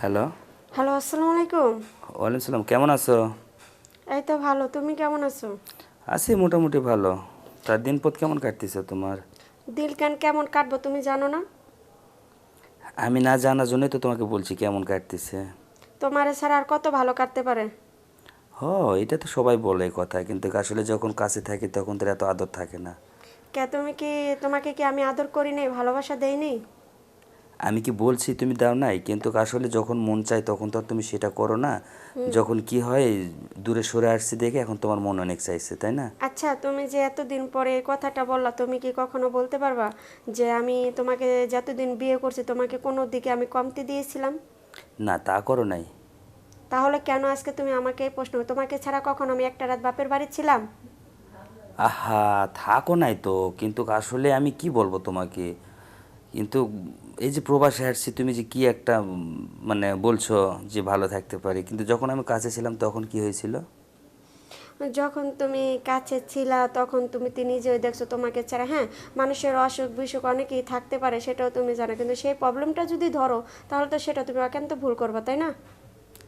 Hello. Hello আসসালামু আলাইকুম। ওয়ালাইকুম সালাম কেমন আছো? এই তো ভালো তুমি কেমন আছো? আছি মোটামুটি ভালো। তার দিন পথ কেমন কাটতেছে তোমার? দিল কান কেমন কাটবো তুমি জানো না? আমি না জানার জন্যই তো তোমাকে বলছি কেমন কাটতেছে। তোমারে ছাড়া আর কত ভালো কাটতে পারে? হ এটা তো সবাই বলে এই কথা কিন্তু আসলে যখন কাছে থাকি তখন তো এত আদর থাকে না। কে তুমি কি তোমাকে কি আমি আদর করি নেই ভালোবাসা দেই নেই? আমি কি বলছি তুমি দাও নাই? কিন্তু আসলে যখন মন চায় তখন তো আর তুমি সেটা করো না। যখন কি হয় দূরে সরে আসছি দেখে এখন তোমার মন অনেক চাইছে তাই না? আচ্ছা তুমি যে এতদিন পরে এই কথাটা বললা তুমি কি কখনো বলতে পারবা যে আমি তোমাকে যতদিন বিয়ে করছি তোমাকে কোনো দিকে আমি কমতি দিয়েছিলাম? না তা করো নাই। তাহলে কেন আজকে তুমি আমাকে এই প্রশ্ন তোমাকে ছাড়া কখন আমি একটা রাত বাপের বাড়ি ছিলাম? আহা থাকো নাই তো। কিন্তু আসলে আমি কি বলব তোমাকে? কিন্তু এই যে প্রবাসে আসছি তুমি যে কি একটা মানে বলছো যে ভালো থাকতে পারি কিন্তু যখন আমি কাছে ছিলাম তখন কি হয়েছিল? যখন তুমি কাছে ছিলা তখন তুমি তো নিজেই দেখছ তোমাকে ছাড়া হ্যাঁ মানুষের অসুখ বিসুখ অনেকেই থাকতে পারে সেটাও তুমি জানো। কিন্তু সেই প্রবলেমটা যদি ধরো তাহলে তো সেটা তুমি একান্ত ভুল করবে তাই না?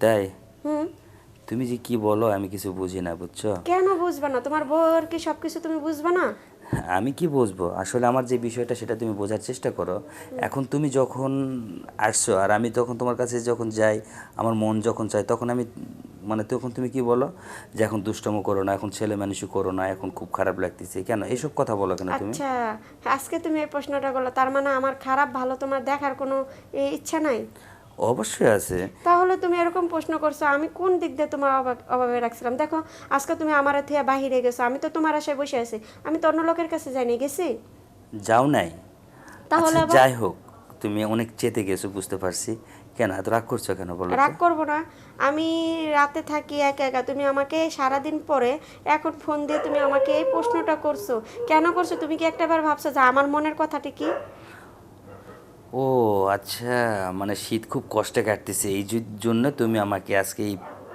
তাই? হুম। তুমি যে কি বলো আমি কিছু বুঝি না বুঝছ? কেন বুঝবে না? তোমার বউর কি সবকিছু তুমি বুঝবে না? আমি কি বুঝব? আসলে আমার যে বিষয়টা সেটা তুমি বোঝার চেষ্টা করো। এখন তুমি যখন আসছো আর আমি তখন তোমার কাছে যখন যাই, আমার মন যখন চাই তখন আমি মানে তখন তুমি কি বলো? যে এখন দুষ্টমো করো না, এখন ছেলে মানুষই করো না, এখন খুব খারাপ লাগতেছে। কেন? এইসব কথা বলো কেন তুমি? আচ্ছা আজকে তুমি এই প্রশ্নটা করল, তার মানে আমার খারাপ ভালো তোমার দেখার কোনো ইচ্ছা নাই? অবশ্যই আছে। তাহলে তুমি এরকম প্রশ্ন করছ আমি কোন দিক দিয়ে তোমার অভাব- রাখছিলাম? দেখো আজকে তুমি আমার থেকে বাহিরে গেছো আমি তো তোমার আশায় বসে আছি আমি তো অন্য লোকের কাছে যাইনি গেছি? যাও নাই। তাহলে আচ্ছা, যাই হোক তুমি অনেক চেতে গেছো বুঝতে পারছি। কেন এত রাগ করছ কেন বলো রাগ করব না আমি রাতে থাকি একা একা তুমি আমাকে সারাদিন পরে এখন ফোন দিয়ে তুমি আমাকে এই প্রশ্নটা করছ। কেন করছ? তুমি কি একটাবার ভাবছ যে আমার মনের কথাটি কি? ও আচ্ছা মানে শীত খুব কষ্টে কাটতেছে এই জন্য তুমি আমাকে আজকে এই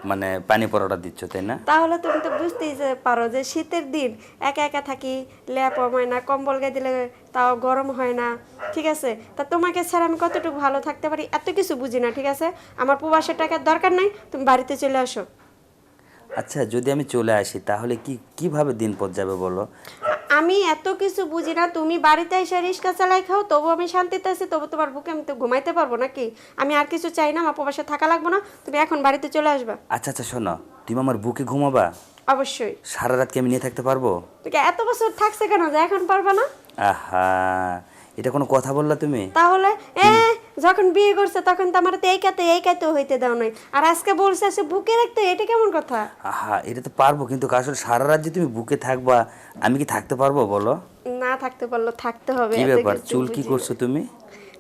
মানে পানি পরোটা দিচ্ছ তাই না? তাহলে তুমি তো বুঝতেই যে পারো যে শীতের দিন একা একা থাকি ল্যাপ হয় না কম্বল গায়ে দিলে তাও গরম হয় না ঠিক আছে? তা তোমাকে ছাড়া আমি কতটুকু ভালো থাকতে পারি এত কিছু বুঝি না ঠিক আছে? আমার প্রবাসের টাকার দরকার নাই তুমি বাড়িতে চলে আসো। আচ্ছা যদি আমি চলে আসি তাহলে কি কীভাবে দিন পথ যাবে বলো? আমি এত কিছু বুঝি না তুমি বাড়িতে এসে রিক্সা চালাই খাও তবু আমি শান্তিতে আছি তবু তোমার বুকে আমি তো ঘুমাইতে পারব নাকি? আমি আর কিছু চাই না আমার প্রবাসে থাকা লাগবে না তুমি এখন বাড়িতে চলে আসবা। আচ্ছা আচ্ছা শোনো তুমি আমার বুকে ঘুমাবা? অবশ্যই। সারা রাত কি আমি নিয়ে থাকতে পারব? তোকে এত বছর থাকছে কেন যে এখন পারবা না। আহা এটা কোনো কথা বললা তুমি? তাহলে এ যখন বিয়ে করছে তখন তো আমার তো এই কাতে এই কাতে হইতে দাও নাই। আর আজকে বলছে সে বুকে রাখতে এটা কেমন কথা? আহা এটা তো পারব কিন্তু আসলে সারা রাত যে তুমি বুকে থাকবা আমি কি থাকতে পারব বলো? না থাকতে পারল থাকতে হবে কি ব্যাপার? চুল কি করছ তুমি?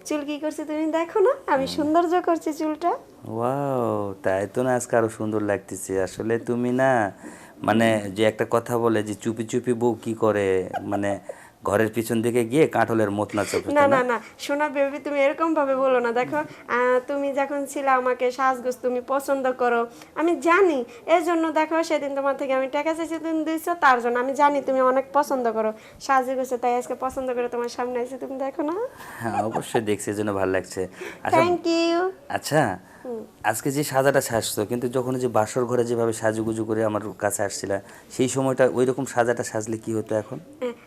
চুল কি করছে তুমি দেখো না আমি সৌন্দর্য করছি চুলটা। ওয়াও তাই তো না আজকে আরও সুন্দর লাগতেছে। আসলে তুমি না মানে যে একটা কথা বলে যে চুপি চুপি বউ কি করে মানে ঘরের পিছন দিকে গিয়ে কাঁঠলের মত না চোখে না না? না শোনা বেবি তুমি এরকম ভাবে বলো না। দেখো তুমি যখন ছিল আমাকে সাজগোজ তুমি পছন্দ করো। আমি জানি এর জন্য দেখো সেদিন তোমার থেকে আমি টাকা চাইছি তুমি দিচ্ছ তার জন্য আমি জানি তুমি অনেক পছন্দ করো। সাজগোজে তাই আজকে পছন্দ করে তোমার সামনে এসে তুমি দেখো না। হ্যাঁ অবশ্যই দেখছি এজন্য ভালো লাগছে। থ্যাংক ইউ আচ্ছা আজকে যে সাজাটা সাজতো কিন্তু যখন যে বাসর ঘরে যেভাবে সাজুগুজু করে আমার কাছে আসছিলা সেই সময়টা ওই রকম সাজাটা সাজলে কি হতো এখন?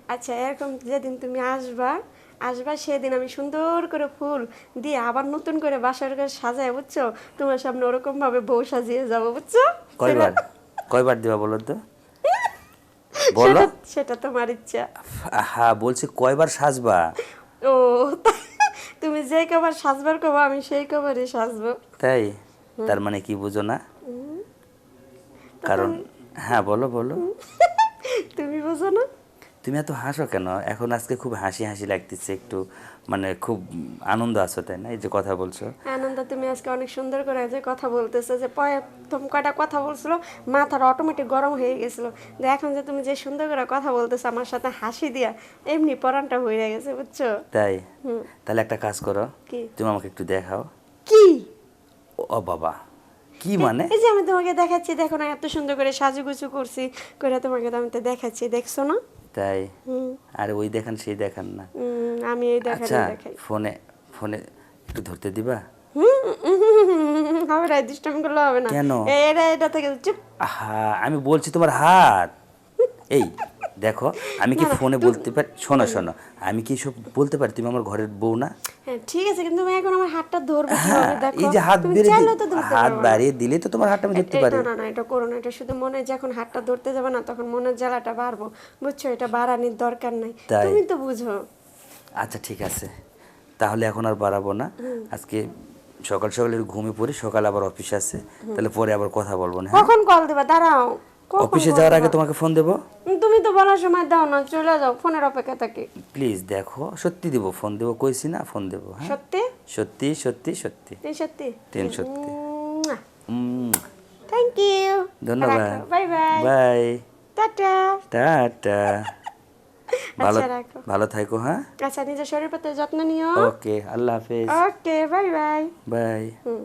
আচ্ছা এরকম যেদিন তুমি আসবা আসবা সেদিন আমি সুন্দর করে ফুল দিয়ে আবার নতুন করে বাসার ঘর সাজায় বুঝছ? তোমার সামনে ওরকম ভাবে বউ সাজিয়ে যাব বুঝছ? কয়বার? কয়বার দিবা বলো তো? বলো। সেটা- তোমার ইচ্ছা। আহা বলছি কয়বার সাজবা? ও তুমি যে কবার সাজবার কবা আমি সেই কবারই সাজবো। তাই? তার মানে কি বুঝো না? কারণ হ্যাঁ বলো বলো। তুমি বুঝো না? তুমি এত হাসো কেন? এখন আজকে খুব হাসি হাসি লাগতেছে একটু। মানে খুব আনন্দ আছো তাই না? এই যে কথা বলছো। আনন্দ তুমি আজকে অনেক সুন্দর করে যে কথা বলতেছো যে প্রথম কয়টা কথা বলছিল মাথার অটোমেটিক গরম হয়ে গেছিল। যে এখন যে তুমি যে সুন্দর করে কথা বলতেছো আমার সাথে হাসি দিয়া এমনি পরানটা হয়ে গেছে বুঝছ? তাই? তাহলে একটা কাজ করো। কি? তুমি আমাকে একটু দেখাও। কি? ও- বাবা কি মানে? এই যে আমি তোমাকে দেখাচ্ছি দেখো না এত সুন্দর করে সাজুগুজু করছি করে তোমাকে তো আমি তো দেখাচ্ছি দেখছ না? তাই? হুম। আরে ওই দেখান সেই দেখান না। আমি এই দেখাই আচ্ছা দেখাই। ফোনে ফোনে একটু ধরতে দিবা? হবে না দুষ্টামি করলে হবে না। কেন? এটা এটা থেকে চুপ। আহা আমি বলছি তোমার হাত। এই দেখো আমি কি ফোনে বলতে পারি শোনো শোনো আমি কি সব বলতে পারি? তুমি আমার ঘরের বউ না? হ্যাঁ ঠিক আছে কিন্তু তুমি এখন আমার হাতটা ধরবে হ্যাঁ দেখো এই যে হাত ধরতে হাত বাড়িয়ে দিলে তো তোমার হাতটা আমি ধরতে পারি। না না এটা করো না এটা শুধু মনে যখন হাতটা ধরতে যাবে না তখন মনের জ্বালাটা বাড়বো। বুঝছ এটা বাড়ানির দরকার নাই। তুমি তো বুঝো। আচ্ছা ঠিক আছে। তাহলে এখন আর বাড়াবো না। আজকে সকাল সকাল ঘুমিয়ে পড়ি সকাল আবার অফিস আছে। তাহলে পরে আবার কথা বলব না হ্যাঁ? কখন কল দিবা? দাঁড়াও। অফিসে যাওয়ার আগে তোমাকে ফোন দেবো? তুমি তো বলার সময় দাও না চলে যাও ফোনের অপেক্ষা থাকি। প্লিজ দেখো সত্যি দেবো ফোন দেবো কইছি না ফোন দেবো হ্যাঁ? সত্যি? সত্যি সত্যি সত্যি। তিন সত্যি? তিন সত্যি। থ্যাংক ইউ ধন্যবাদ। বাই বাই বাই টাটা। টাটা। ভালো আচ্ছা। ভালো থাকো হ্যাঁ? আচ্ছা নিজের শরীর প্রতি যত্ন নিও। ওকে আল্লাহ হাফেজ। ওকে বাই বাই বাই হুম।